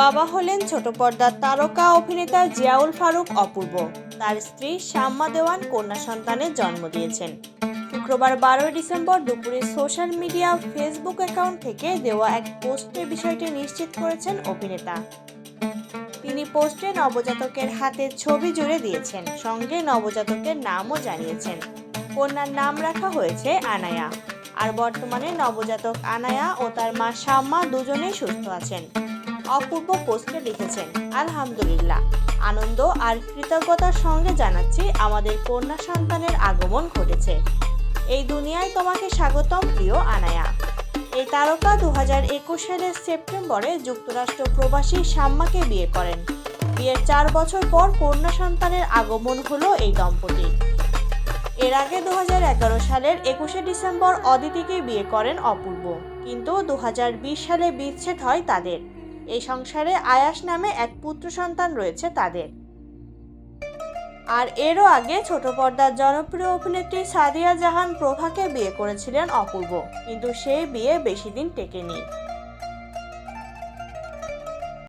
বাবা হলেন ছোট পর্দার তারকা অভিনেতা জিয়াউল ফারুক অপূর্ব। তার স্ত্রী শাম্মা দেওয়ান কন্যা সন্তানের জন্ম দিয়েছেন। শুক্রবার বারোই ডিসেম্বর দুপুরে সোশ্যাল মিডিয়া, ফেসবুক অ্যাকাউন্ট থেকে দেওয়া এক পোস্টে বিষয়টি নিশ্চিত করেছেন অভিনেতা। তিনি পোস্টে নবজাতকের হাতে ছবি জুড়ে দিয়েছেন, সঙ্গে নবজাতকের নামও জানিয়েছেন। কন্যার নাম রাখা হয়েছে আনায়া। আর বর্তমানে নবজাতক আনায়া ও তার মা শাম্মা দুজনেই সুস্থ আছেন। অপূর্ব পোস্টে লিখেছেন, আলহামদুলিল্লাহ। আনন্দ আর কৃতজ্ঞতার সঙ্গে জানাচ্ছি, আমাদের কন্যা সন্তানের আগমন ঘটেছে। এই দুনিয়ায় তোমাকে স্বাগতম, প্রিয় আনায়া। এই তারকা দু সালের সেপ্টেম্বরে যুক্তরাষ্ট্র প্রবাসী শাম্মাকে বিয়ে করেন। বিয়ের চার বছর পর কন্যা সন্তানের আগমন হলো এই দম্পতির। এর আগে দু হাজার এগারো সালের একুশে ডিসেম্বর অদিতিকে বিয়ে করেন অপূর্ব। কিন্তু দু হাজার বিশ সালে বিচ্ছেদ হয় তাদের। এই সংসারে আয়াস নামে এক পুত্র সন্তান রয়েছে তাদের। আর এরও আগে ছোট পর্দার জনপ্রিয় অভিনেত্রী সাদিয়া জাহান প্রভাকে বিয়ে করেছিলেন অপূর্ব। কিন্তু সেই বিয়ে বেশি দিন টেকেনি।